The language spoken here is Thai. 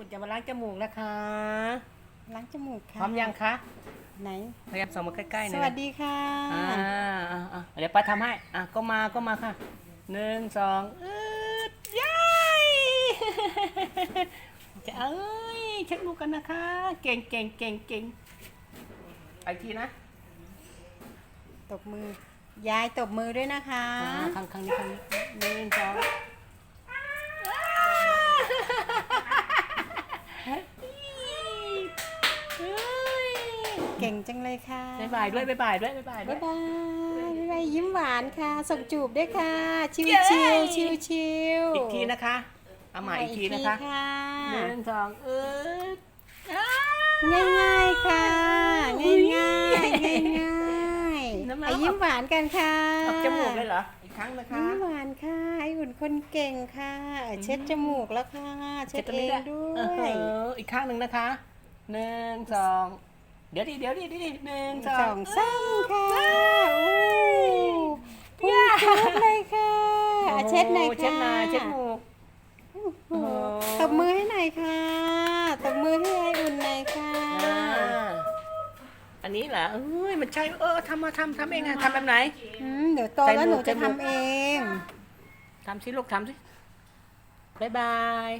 อุ่นจะมาล้างจมูกนะคะล้างจมูกค่ะพร้อมยังคะไหนพยายามส่องมาใกล้ๆหสน่อยวันะสดีค่ะอ่าอ่าอ่าเดี๋ยวป้าทำให้อะก็มาก็มาค่ะหนึ่งสองอืดย้ายจะเอ้ยเช็คดูกันนะคะ เก่งเก่งเก่งเก่งไปอีกทีนะตบมือยายตบมือด้วยนะคะ อ่าข้างข้างนี้ข้างนี้หนึ่งสองเฮ้ย เก่งจังเลยค่ะบ๊ายบายด้วยบ๊ายบายด้วยบ๊ายบายด้วบ๊ายยบายบ๊ายบายยิ้มหวานค่ะ ส่งจูบด้วยค่ะ ชิวเย้ชิวชิวชิวอีกทีนะคะเอาใหม่อีกทีนะคะค่ะหนึ่งสองเออง่ายง่ายๆค่ะอุ้ง่ายยง่ายง่ายง่ายน้ำลายไอ้ยิ้มหวานกันค่ะออกจมูกเลยเหรออีกครั้งนะคะ ยิ้มหวานค่ะไอ้หุ่นคนเก่งค่ะเช็ดจมูกแล้วค่ะ เช็ดตรเองนี้ด้เอวยออีกข้างหนึ่งนะคะ หนึ่งสอง เดี๋ยวดิเดี๋ยวดิเดี๋ยวดิหนึ่งสสอองงซ้ำค่ะอู้พุ่งจุ๊บเลยค่ะอะเช็ดหน่อยโเช็ดหน่ค่ะอยเช็ดหมูกโอ้โหตบมือให้หน่อยค่ะ ตบมือให้ไอ้อุ่นหน่อยค่ะอ่าอันนี้เหรอเอ้ยมันใช่เออทำมาทำทำเองอะทำแบบไหนอืมเดี๋ยวโตแล้วใส่หหมนูวกจะใส่หมวกทำเองทำสิลูกทำสิบ๊ายบาย